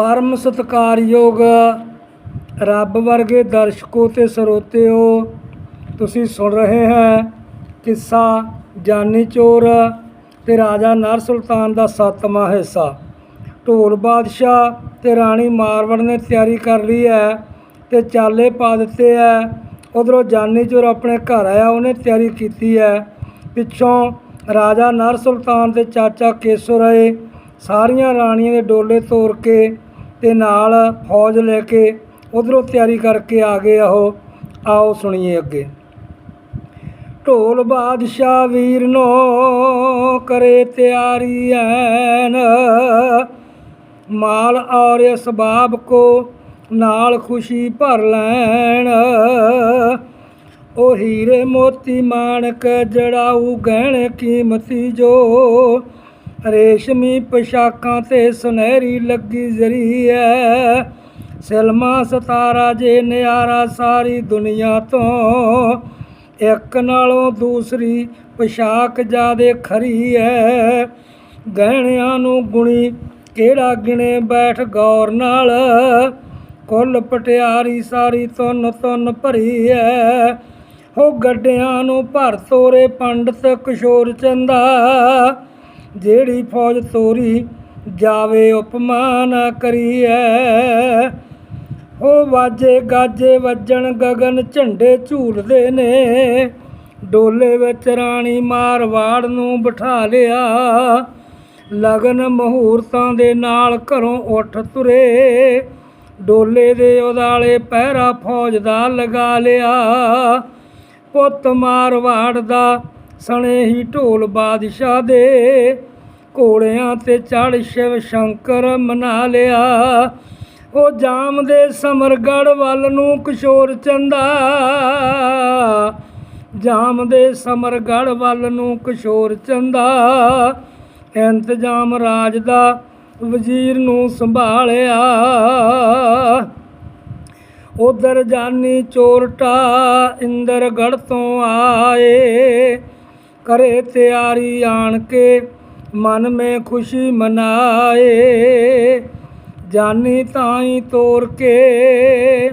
ਪਰਮ ਸਤਿਕਾਰਯੋਗ ਰੱਬ ਵਰਗੇ ਦਰਸ਼ਕੋ ਤੇ ਸਰੋਤਿਓ, ਤੁਸੀਂ ਸੁਣ ਰਹੇ ਹੈ ਕਿੱਸਾ ਜਾਨੀ ਚੋਰ ਤੇ ਰਾਜਾ ਨਰ ਸੁਲਤਾਨ ਦਾ ਸੱਤਵਾਂ ਹਿੱਸਾ। ਢੋਲ ਬਾਦਸ਼ਾਹ ਤੇ ਰਾਣੀ ਮਾਰਵੜ ਨੇ ਤਿਆਰੀ ਕਰ ਲਈ ਹੈ ਤੇ ਚਾਲੇ ਪਾ ਦਿੱਤੇ ਹੈ। ਉਧਰੋਂ ਜਾਨੀ ਚੋਰ ਆਪਣੇ ਘਰ ਆਇਆ, ਉਹਨੇ ਤਿਆਰੀ ਕੀਤੀ ਹੈ। ਪਿੱਛੋਂ ਰਾਜਾ ਨਰ ਸੁਲਤਾਨ ਤੇ ਚਾਚਾ ਕੇਸਰ ਆਏ ਸਾਰੀਆਂ ਰਾਣੀਆਂ ਦੇ ਡੋਲੇ ਤੋੜ ਕੇ ਤੇ ਨਾਲ ਫੌਜ ਲੈ ਕੇ ਉਧਰੋਂ ਤਿਆਰੀ ਕਰਕੇ ਆ ਗਏ ਉਹ। ਆਓ ਸੁਣੀਏ ਅੱਗੇ। ਢੋਲ ਬਾਦਸ਼ਾਹ ਵੀਰ ਨੋ ਕਰੇ ਤਿਆਰੀ ਐਨ। ਮਾਲ ਔਰ ਸਬਾਬ ਕੋ ਨਾਲ ਖੁਸ਼ੀ ਭਰ ਲੈਣ। ਉਹ ਹੀਰੇ ਮੋਤੀ ਮਾਣਕ ਜੜਾਊ ਗਹਿਣੇ ਕੀਮਤੀ ਜੋ ਰੇਸ਼ਮੀ ਪੋਸ਼ਾਕਾਂ ਤੇ ਸੁਨਹਿਰੀ ਲੱਗੀ ਜ਼ਰੀ ਐ। ਸਿਲਮਾ ਸਤਾਰਾ ਜੇ ਨਿਆਰਾ ਸਾਰੀ ਦੁਨੀਆ ਤੋਂ। ਇੱਕ ਨਾਲੋਂ ਦੂਸਰੀ ਪੋਸ਼ਾਕ ਜਿਆਦੇ ਖਰੀ ਐ। ਗਹਿਣਿਆਂ ਨੂੰ ਗੁਣੀ ਕਿਹੜਾ ਗਿਣੇ ਬੈਠ ਗੌਰ ਨਾਲ। ਕੁੱਲ ਪਟਿਆਰੀ ਸਾਰੀ ਤੁੰਨ ਤੁੰਨ ਭਰੀ ਐ। ਹੋ ਗੱਡਿਆਂ ਨੂੰ ਭਰ ਤੋਰੇ ਪੰਡਤ ਕਿਸ਼ੋਰ ਚੰਦਾ। ਜਿਹੜੀ ਫੌਜ ਤੋਰੀ ਜਾਵੇ ਉਪਮਾ ਨਾ ਕਰੀਐ। ਉਹ ਵਾਜੇ ਗਾਜੇ ਵੱਜਣ ਗਗਨ ਝੰਡੇ ਝੂਲਦੇ ਨੇ। ਡੋਲੇ ਵਿੱਚ ਰਾਣੀ ਮਾਰਵਾੜ ਨੂੰ ਬਿਠਾ ਲਿਆ। ਲਗਨ ਮਹੂਰਤਾਂ ਦੇ ਨਾਲ ਘਰੋਂ ਉੱਠ ਤੁਰੇ। ਡੋਲੇ ਦੇ ਉਦਾਲੇ ਪਹਿਰਾ ਫੌਜ ਦਾ ਲਗਾ ਲਿਆ। ਪੁੱਤ ਮਾਰਵਾੜ ਦਾ ਸਣੇ ਹੀ ਢੋਲ ਬਾਦਸ਼ਾਹ ਦੇ ਘੋੜਿਆਂ ਤੇ ਚੜ ਸ਼ਿਵ ਸ਼ੰਕਰ ਮਨਾ ਲਿਆ। ਉਹ ਜਾਮ ਦੇ ਸਮਰਗੜ ਵੱਲ ਨੂੰ ਕਿਸ਼ੋਰ ਚੰਦਾ। ਜਾਮ ਦੇ ਸਮਰਗੜ ਵੱਲ ਨੂੰ ਕਿਸ਼ੋਰ ਚੰਦਾ। ਇੰਤਜ਼ਾਮ ਰਾਜ ਦਾ ਵਜ਼ੀਰ ਨੂੰ ਸੰਭਾਲਿਆ। ਉਧਰ ਜਾਨੀ ਚੋਰਟਾ ਇੰਦਰਗੜ ਤੋਂ ਆਏ। ਕਰੇ ਤਿਆਰੀ ਆਣ ਕੇ, ਮਨ ਮੇ ਖੁਸ਼ੀ ਮਨਾਏ। ਜਾਨੀ ਤਾਈ ਤੋਰ ਕੇ,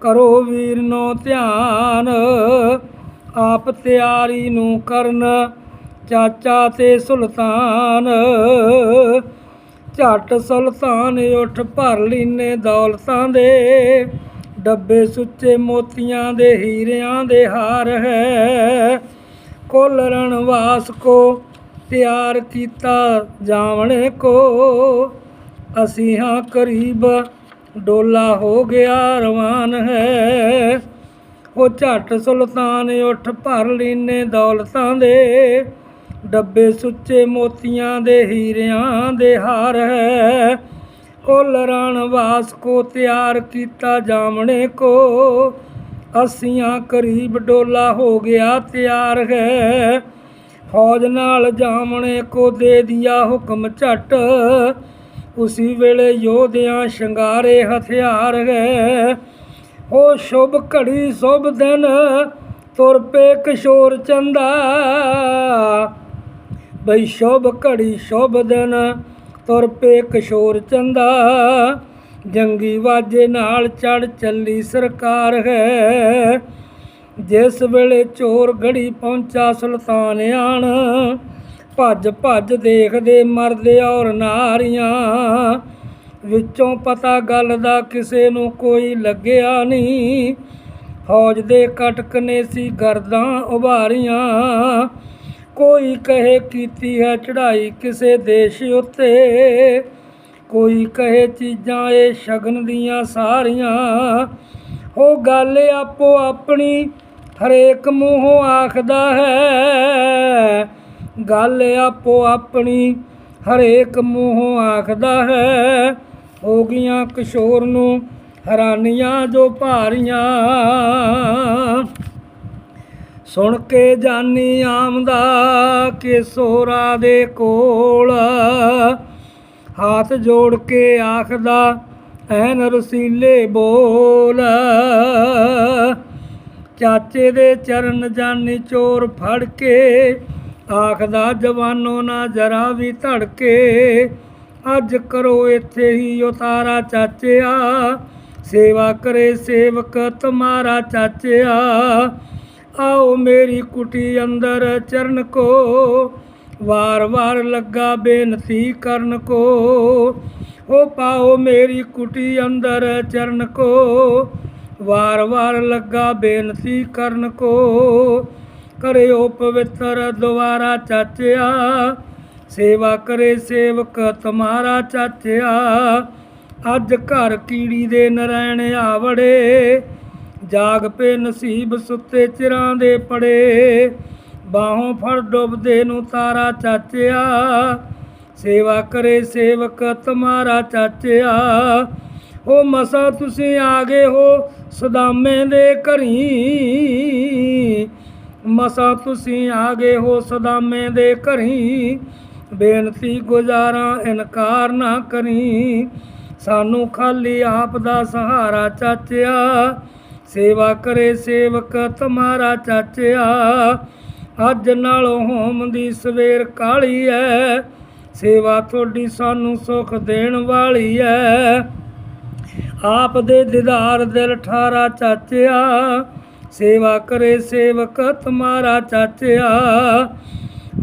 ਕਰੋ ਵੀਰ ਨੂੰ ਧਿਆਨ। ਆਪ ਤਿਆਰੀ ਨੂੰ ਕਰਨ, ਚਾਚਾ ਤੇ ਸੁਲਤਾਨ। ਝੱਟ ਸੁਲਤਾਨ ਉੱਠ ਭਰ ਲੀਨੇ ਦੌਲਤਾਂ ਦੇ। ਡੱਬੇ ਸੁੱਚੇ ਮੋਤੀਆਂ ਦੇ ਹੀਰਿਆਂ ਦੇ ਹਾਰ ਹੈ। ਕੁੱਲ ਰਣਵਾਸ ਕੋ ਤਿਆਰ ਕੀਤਾ ਜਾਵਣੇ ਕੋ। ਅਸੀਂ ਹਾਂ ਕਰੀਬ, ਡੋਲਾ ਹੋ ਗਿਆ ਰਵਾਨ ਹੈ। ਉਹ ਝੱਟ ਸੁਲਤਾਨ ਉੱਠ ਭਰ ਲੀਨੇ ਦੌਲਤਾਂ ਦੇ। ਡੱਬੇ ਸੁੱਚੇ ਮੋਤੀਆਂ ਦੇ ਹੀਰਿਆਂ ਦੇ ਹਾਰ ਹੈ। ਕੁੱਲ ਰਣਵਾਸ ਕੋ ਤਿਆਰ ਕੀਤਾ ਜਾਮਣੇ ਕੋ। ਅਸੀਆਂ ਕਰੀਬ ਡੋਲਾ ਹੋ ਗਿਆ ਤਿਆਰ ਹੈ। ਫੌਜ ਨਾਲ ਜਾਮਣੇ ਕੋ ਦੇ ਦਿਆ ਹੁਕਮ ਝਟ। ਉਸੀ ਵੇਲੇ ਯੋਧਿਆਂ ਸ਼ਿੰਗਾਰੇ ਹਥਿਆਰ ਹੈ। ਉਹ ਸ਼ੁਭ ਘੜੀ ਸ਼ੁਭ ਦਿਨ ਤੁਰ ਪੇ ਕਿਸ਼ੋਰ ਚੰਦਾ। ਬਈ ਸ਼ੁਭ ਘੜੀ ਸ਼ੁਭ ਦਿਨ ਤੁਰ ਪੇ ਕਿਸ਼ੋਰ ਚੰਦਾ। ਜੰਗੀ ਵਾਜੇ ਨਾਲ ਚੜ ਚੱਲੀ ਸਰਕਾਰ ਹੈ। ਜਿਸ ਵੇਲੇ ਚੋਰ ਗੜੀ ਪਹੁੰਚਾ ਸੁਲਤਾਨ ਆਣ ਭੱਜ ਭੱਜ ਦੇਖਦੇ ਮਰਦੇ ਔਰ ਨਾਰੀਆਂ। ਵਿੱਚੋਂ ਪਤਾ ਗੱਲ ਦਾ ਕਿਸੇ ਨੂੰ ਕੋਈ ਲੱਗਿਆ ਨਹੀਂ। ਫੌਜ ਦੇ ਕਟਕ ਨੇ ਸੀ ਗਰਦਾਂ ਉਭਾਰੀਆਂ। ਕੋਈ ਕਹੇ ਕੀਤੀ ਹੈ ਚੜ੍ਹਾਈ ਕਿਸੇ ਦੇਸ਼ ਉੱਤੇ। ਕੋਈ ਕਹੇ ਚੀਜ਼ਾਂ, ਇਹ ਸ਼ਗਨ ਦੀਆਂ ਸਾਰੀਆਂ। ਉਹ ਗੱਲ ਆਪੋ ਆਪਣੀ, ਹਰੇਕ ਮੂੰਹੋਂ ਆਖਦਾ ਹੈ। ਗੱਲ ਆਪੋ ਆਪਣੀ, ਹਰੇਕ ਮੂੰਹੋਂ ਆਖਦਾ ਹੈ। ਹੋ ਗਈਆਂ ਕਿਸ਼ੋਰ ਨੂੰ ਹੈਰਾਨੀਆਂ ਜੋ ਭਾਰੀਆਂ। ਸੁਣ ਕੇ ਜਾਨੀ ਆਮਦਾ ਕਿ ਸੋਰਾ ਦੇ ਕੋਲ। ਹੱਥ ਜੋੜ ਕੇ ਆਖਦਾ ਐਨ ਰਸੀਲੇ ਬੋਲ। ਚਾਚੇ ਦੇ ਚਰਨ ਜਾਨੀ ਚੋਰ ਫੜ ਕੇ ਆਖਦਾ, ਜਵਾਨੋ ਨਾ ਜਰਾ ਵੀ ਧੜਕੇ। ਅੱਜ ਕਰੋ ਇੱਥੇ ਹੀ ਉਤਾਰਾ ਚਾਚਿਆ। ਸੇਵਾ ਕਰੇ ਸੇਵਕ ਤੁਮਾਰਾ ਚਾਚਿਆ। ਆਓ ਮੇਰੀ ਕੁਟੀ ਅੰਦਰ ਚਰਨ ਕੋ। ਵਾਰ ਵਾਰ ਲੱਗਾ ਬੇਨਤੀ ਕਰਨ ਕੋ। ਹੋ ਪਾਓ ਮੇਰੀ ਕੁਟੀ ਅੰਦਰ ਚਰਨ ਕੋ। ਵਾਰ ਵਾਰ ਲੱਗਾ ਬੇਨਤੀ ਕਰਨ ਕੋ। ਕਰਿਓ ਪਵਿੱਤਰ ਦੁਆਰਾ ਚਾਚਿਆ। ਸੇਵਾ ਕਰੇ ਸੇਵਕ ਤੁਮਾਰਾ ਚਾਚਿਆ। ਅੱਜ ਘਰ ਕੀੜੀ ਦੇ ਨਰੈਣ ਆਵੜੇ। ਜਾਗ ਪੇ ਨਸੀਬ ਸੁੱਤੇ ਚਿਰਾਂ ਦੇ ਪੜੇ। ਬਾਹੋਂ ਫੜ ਡੁੱਬਦੇ ਨੂੰ ਤਾਰਾ ਚਾਚਿਆ। ਸੇਵਾ ਕਰੇ ਸੇਵਕ ਤੁਮਾਰਾ ਚਾਚਿਆ। ਹੋ ਮਸਾ ਤੁਸੀਂ ਆ ਗਏ ਹੋ ਸਦਾਮੇ ਦੇ ਘਰੀ। ਮਸਾ ਤੁਸੀਂ ਆ ਗਏ ਹੋ ਸਦਾਮੇ ਦੇ ਘਰੀ। ਬੇਨਤੀ ਗੁਜ਼ਾਰਾਂ ਇਨਕਾਰ ਨਾ ਕਰੀ। ਸਾਨੂੰ ਖਾਲੀ ਆਪ ਦਾ ਸਹਾਰਾ ਚਾਚਿਆ। ਸੇਵਾ ਕਰੇ ਸੇਵਕ ਤੁਮਾਰਾ ਚਾਚਿਆ। ਅੱਜ ਨਾਲੋਂ ਹੋਮ ਦੀ ਸਵੇਰ ਕਾਲੀ ਐ। ਸੇਵਾ ਤੁਹਾਡੀ ਸਾਨੂੰ ਸੁਖ ਦੇਣ ਵਾਲੀ ਐ। ਆਪ ਦੇ ਦੀਦਾਰ ਦਿਲ ਠਾਰਾ ਚਾਚਿਆ। ਸੇਵਾ ਕਰੇ ਸੇਵਕ ਤੁਮਾਰਾ ਚਾਚਿਆ।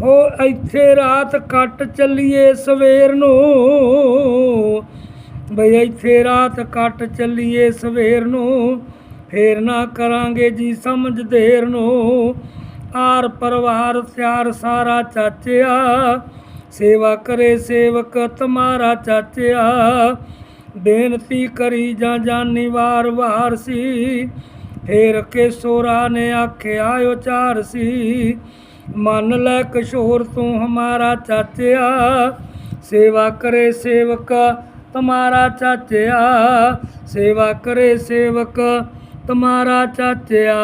ਉਹ ਇੱਥੇ ਰਾਤ ਕੱਟ ਚੱਲੀਏ ਸਵੇਰ ਨੂੰ। ਬਈ ਇੱਥੇ ਰਾਤ ਕੱਟ ਚੱਲੀਏ ਸਵੇਰ ਨੂੰ। ਫੇਰ ਨਾ ਕਰਾਂਗੇ ਜੀ ਸਮਝ ਦੇਰ ਨੂੰ। ਆਰ ਪਰਿਵਾਰ ਸਿਆਰ ਸਾਰਾ ਚਾਚਿਆ, ਸੇਵਾ ਕਰੇ ਸੇਵਕ ਤਮਾਰਾ ਚਾਚਿਆ। ਬੇਨਤੀ ਕਰੀ ਜਾਂ ਜਾਨੀ ਵਾਰ ਵਾਰ ਸੀ, ਫੇਰ ਕੇ ਸੋਰਾ ਨੇ ਆਖਿਆ ਉਚਾਰ ਸੀ। ਮੰਨ ਲੈ ਕਿਸ਼ੋਰ ਤੂੰ ਹਮਾਰਾ ਚਾਚਿਆ, ਸੇਵਾ ਕਰੇ ਸੇਵਕ ਤਮਾਰਾ ਚਾਚਿਆ, ਸੇਵਾ ਕਰੇ ਸੇਵਕ ਤੁਮਾਰਾ ਚਾਚਿਆ।